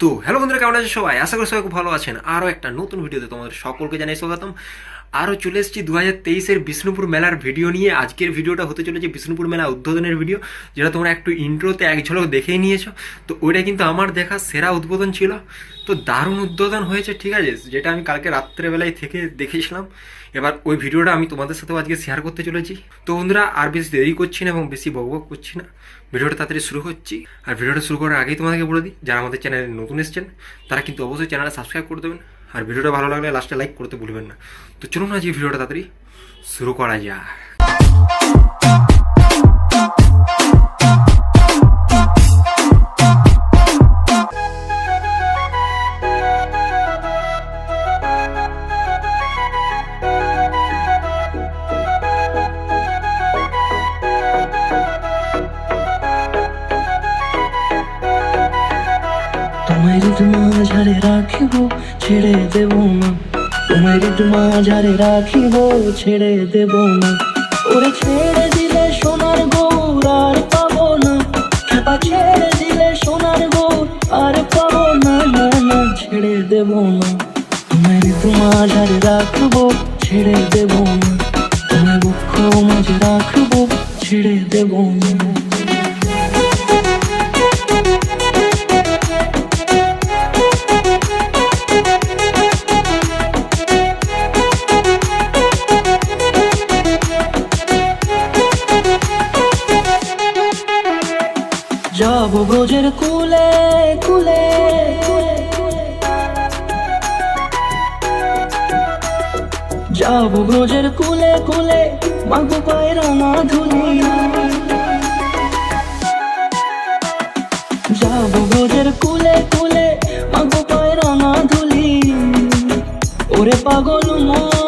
তো হ্যালো বন্ধুরা, কেমন আছে সবাই? আশা করি সবাই খুব ভালো আছেন। আরও একটা নতুন ভিডিওতে তোমাদের সকলকে জানাই স্বাগতম। আরও চলে এসেছি দু হাজার তেইশের বিষ্ণুপুর মেলার ভিডিও নিয়ে। আজকের ভিডিওটা হতে চলেছে বিষ্ণুপুর মেলা উদ্বোধনের ভিডিও যেটা তোমরা একটু ইন্ট্রোতে এক ঝলক দেখেই নিয়েছো। তো ওইটা কিন্তু আমার দেখা সেরা উদ্বোধন ছিল। তো দারুণ উদ্বোধন হয়েছে, ঠিক আছে? যেটা আমি কালকে রাত্রেবেলায় থেকে দেখেছিলাম। এবার ওই ভিডিওটা আমি তোমাদের সাথেও আজকে শেয়ার করতে চলেছি। তো বন্ধুরা, আর বেশি দেরি করছি না এবং বেশি বকবক করছি না। ভিডিওটা তাড়াতাড়ি শুরু করছি। আর ভিডিওটা শুরু করার আগেই তোমাদেরকে বলে দিই, যারা আমাদের চ্যানেলে নতুন এসছেন, তারা কিন্তু অবশ্যই চ্যানেলটা সাবস্ক্রাইব করে দেবেন। আর ভিডিওটা ভালো লাগলে লাস্টে লাইক করতে ভুলবেন না। তো চলুন আজকে ভিডিওটা তাড়াতাড়ি শুরু করা যাক। তোমায় ঋতু মাঝারে রাখিব, ছেড়ে দেব না। ঋতু মাঝারে রাখিব, ছেড়ে দেব না। ওরে ছেড়ে দিলে সোনার গৌর আর পাবো না। খেপা ছেড়ে দিলে সোনার গৌর আর পাবো না না না, ছেড়ে দেব না। ঋতু মাঝারে রাখব, ছেড়ে দেব না। তোমায় দুঃখ মাঝে রাখব, ছেড়ে দেব না। যাব ব্রজের কুলে কুলে। যাব ব্রজের কুলে কুলে, মাগো পায় রাঙা ধুলি যাব ব্রজের কুলে কুলে, মাগো পায় রাঙা ধুলি ওরে পাগল মন।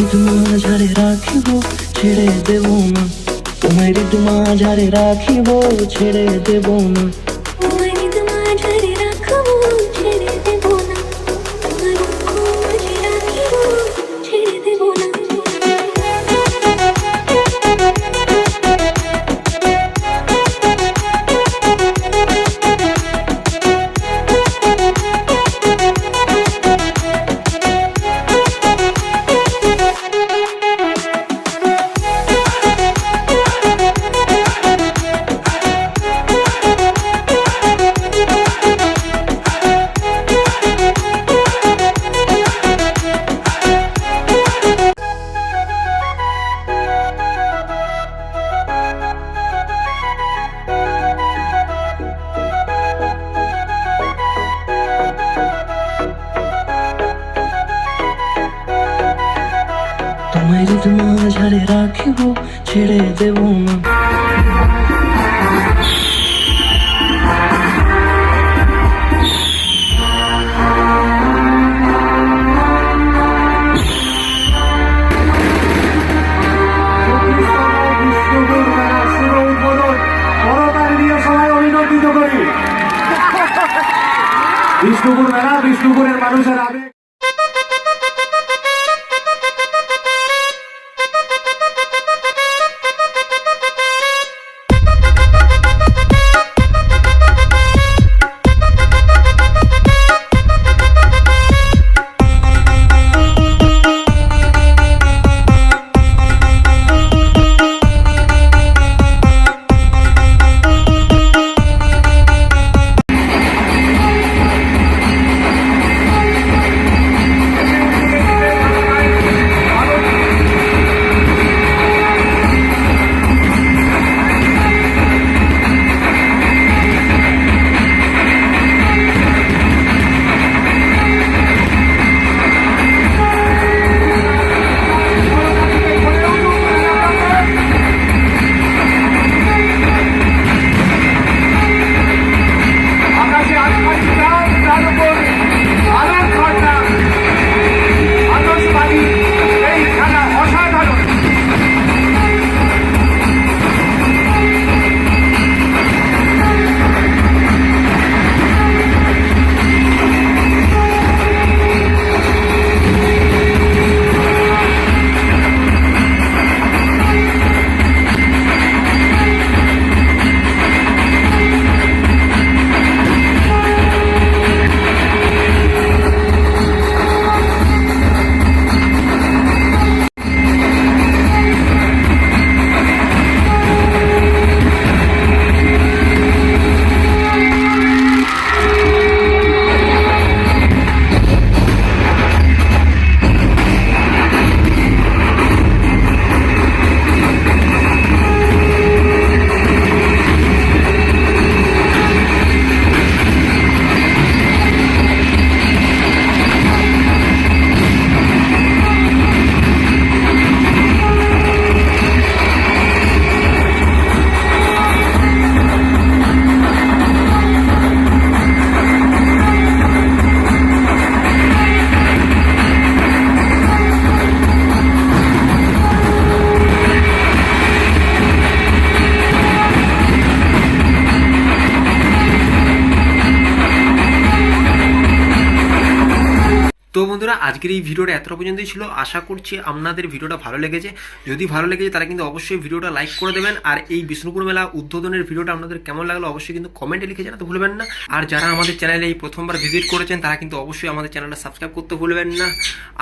ঋতু মাঝারে রাখিব ছেড়ে দেব না। ঋতু মাঝারে রাখিব ছেড়ে দেব না। রাখিব ছেড়ে দেব না। বিষ্ণুপুর মেলা বিষ্ণুপুরের মানুষের আবেগ। তো বন্ধুরা, আজকের এই ভিডিওটা এত পর্যন্তই ছিল। আশা করছি আপনাদের ভিডিওটা ভালো লেগেছে। যদি ভালো লেগেছে তারা কিন্তু অবশ্যই ভিডিওটা লাইক করে দেবেন। আর এই বিষ্ণুপুর মেলা উদ্বোধনের ভিডিওটা আপনাদের কেমন লাগল অবশ্যই কিন্তু কমেন্টে লিখে জানাতে ভুলবেন না। আর যারা আমাদের চ্যানেলে এই প্রথমবার ভিজিট করেছেন, তারা কিন্তু অবশ্যই আমাদের চ্যানেলটা সাবস্ক্রাইব করতে ভুলবেন না।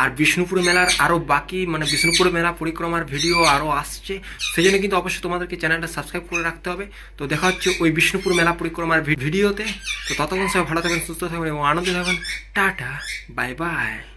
আর বিষ্ণুপুর মেলার আরও বাকি মানে বিষ্ণুপুর মেলা পরিক্রমার ভিডিও আরও আসছে। সেই জন্য কিন্তু অবশ্যই তোমাদেরকে চ্যানেলটা সাবস্ক্রাইব করে রাখতে হবে। তো দেখা হচ্ছে ওই বিষ্ণুপুর মেলা পরিক্রমার ভিডিওতে। তো ততক্ষণ সবাই ভালো থাকবেন, সুস্থ থাকবেন এবং আনন্দে থাকবেন। Tata, bye bye. Bye.